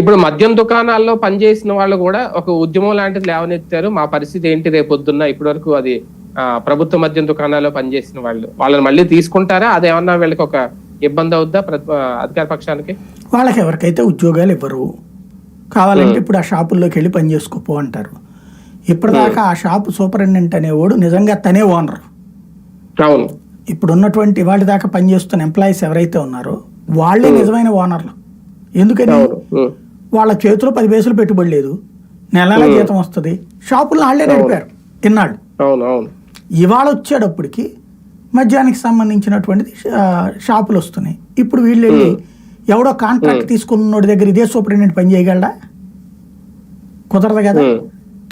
ఇప్పుడు మద్యం దుకాణాల్లో పనిచేసిన వాళ్ళు కూడా ఒక ఉద్యమం లాంటిది లేవనెత్తారు. మా పరిస్థితి ఏంటి రేపు పొద్దున్న? ఇప్పటి వరకు అది ప్రభుత్వ మద్యం దుకాణాల్లో పనిచేసిన వాళ్ళు. వాళ్ళని మళ్ళీ తీసుకుంటారా? అదేమన్నా వీళ్ళకి ఒక ఇబ్బంది అవుద్దా అధికార పక్షానికి? వాళ్ళకి ఎవరికైతే ఉద్యోగాలు ఇవ్వరు. కావాలంటే ఇప్పుడు ఆ షాపుల్లోకి వెళ్ళి పని చేసుకోపో అంటారు. ఇప్పటిదాకా ఆ షాపు సూపరింటెండెంట్ అనేవాడు నిజంగా తనే ఓనర్. అవును. ఇప్పుడు ఉన్నటువంటి వాటి దాకా పనిచేస్తున్న ఎంప్లాయీస్ ఎవరైతే ఉన్నారో వాళ్ళే నిజమైన ఓనర్లు. ఎందుకని? వాళ్ళ చేతిలో పది పైసలు పెట్టుబడి లేదు. నెల నెల జీతం వస్తుంది. షాపులను వాళ్ళే నడిపారు ఇన్నాళ్ళు. ఇవాళ వచ్చేటప్పటికి మద్యానికి సంబంధించినటువంటిది షాపులు వస్తున్నాయి. ఇప్పుడు వీళ్ళు వెళ్ళి ఎవడో కాంట్రాక్ట్ తీసుకున్నోడి దగ్గర ఇదే సూపరింటెండెంట్ పని చేయగలడా? కుదరదు కదా?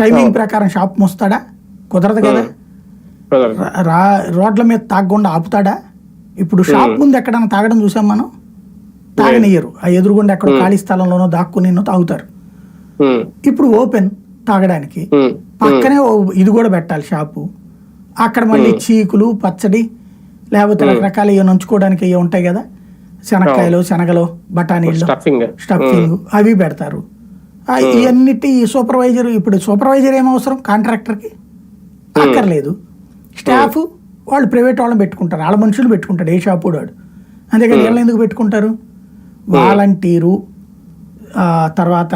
టైమింగ్ ప్రకారం షాప్ మూస్తాడా? కుదరదు కదా. రా- రోడ్ల మీద తాగకుండా ఆపుతాడా? ఇప్పుడు షాప్ ముందు ఎక్కడైనా తాగడం చూసాం మనం? తాగనియ్యరు ఆ ఎదురుగుండా ఎక్కడో ఖాళీ స్థలంలోనో దాక్కుని తాగుతారు. ఇప్పుడు ఓపెన్ తాగడానికి. పక్కనే ఇది కూడా పెట్టాలి షాపు. అక్కడ మళ్ళీ చీకులు పచ్చడి లేకపోతే రకరకాల ఇవి నంచుకోవడానికి ఇవి ఉంటాయి కదా? శనక్కాయలు శనగలు బఠానీలు స్టఫింగ్. అవి పెడతారు. ఇవన్నిటి సూపర్వైజర్ ఇప్పుడు సూపర్వైజర్ ఏం అవసరం కాంట్రాక్టర్కి? అక్కర్లేదు. స్టాఫ్ వాళ్ళు ప్రైవేట్ వాళ్ళని పెట్టుకుంటారు. వాళ్ళ మనుషులు పెట్టుకుంటాడు ఏ షాపు వాడు అంతేకాని వీళ్ళని ఎందుకు పెట్టుకుంటారు? వాలంటీరు తర్వాత